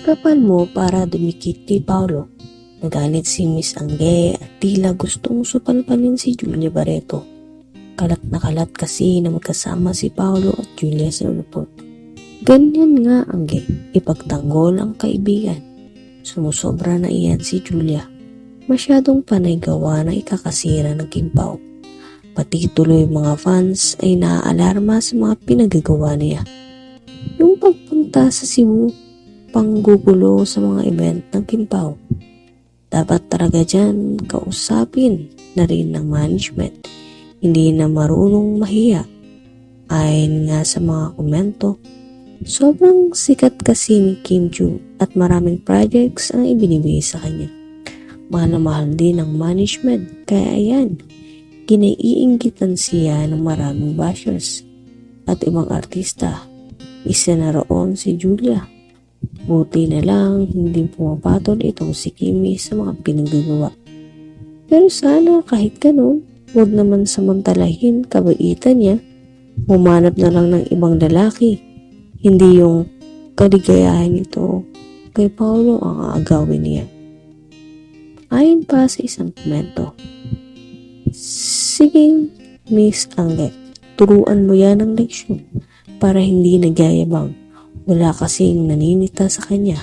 Kapal mo para dumikit kay Paolo. Nagalit si Miss Angge at tila gustong supalpalin si Julia Barreto. Kalat na kalat kasi na magkasama si Paolo at Julia sa airport. Ganyan nga Angge, ipagtanggol ang kaibigan. Sumusobra na iyan si Julia. Masyadong panay gawa na ikakasira ng kimpaw. Pati tuloy mga fans ay naaalarma sa mga pinagagawa niya. Yung pagpunta sa Cebu, panggugulo sa mga event ng Kimpaw. Dapat talaga dyan kausapin na rin ng management. Hindi na marunong mahiya. Ayon nga sa mga komento, sobrang sikat kasi ni Kim Joo at maraming projects ang ibinibigay sa kanya. Mahal na mahal din ang management kaya ayan, kinaiinggitan siya ng maraming bashers at ibang artista. Isa na roon si Julia. Buti na lang hindi pumapatol itong si Kimi sa mga pinagagawa. Pero sana kahit ganun, huwag naman samantalahin kabaitan niya. Humanap na lang ng ibang lalaki. Hindi yung kaligayahan nito kay Paolo ang aagawin niya. Ayon pa sa isang komento, Sige, Miss Angge, turuan mo yan ng leksyon para hindi nagyayabang. Wala kasing naninita sa kanya.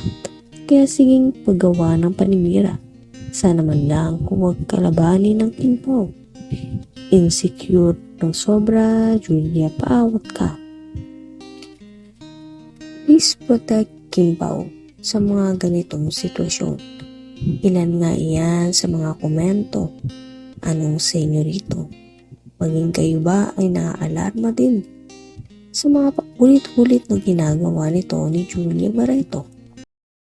Kaya siging paggawa ng panimira. Sana man lang huwag kalabanin ng kimpaw. Insecure ng sobra, Julia, paawat ka. Please protect Kimpaw sa mga ganitong sitwasyon. Ilan nga iyan sa mga komento. Anong sa inyo rito? Maging kayo ba ay naaalarma din sa mga paulit-ulit na ginagawa nito ni Julia Barreto?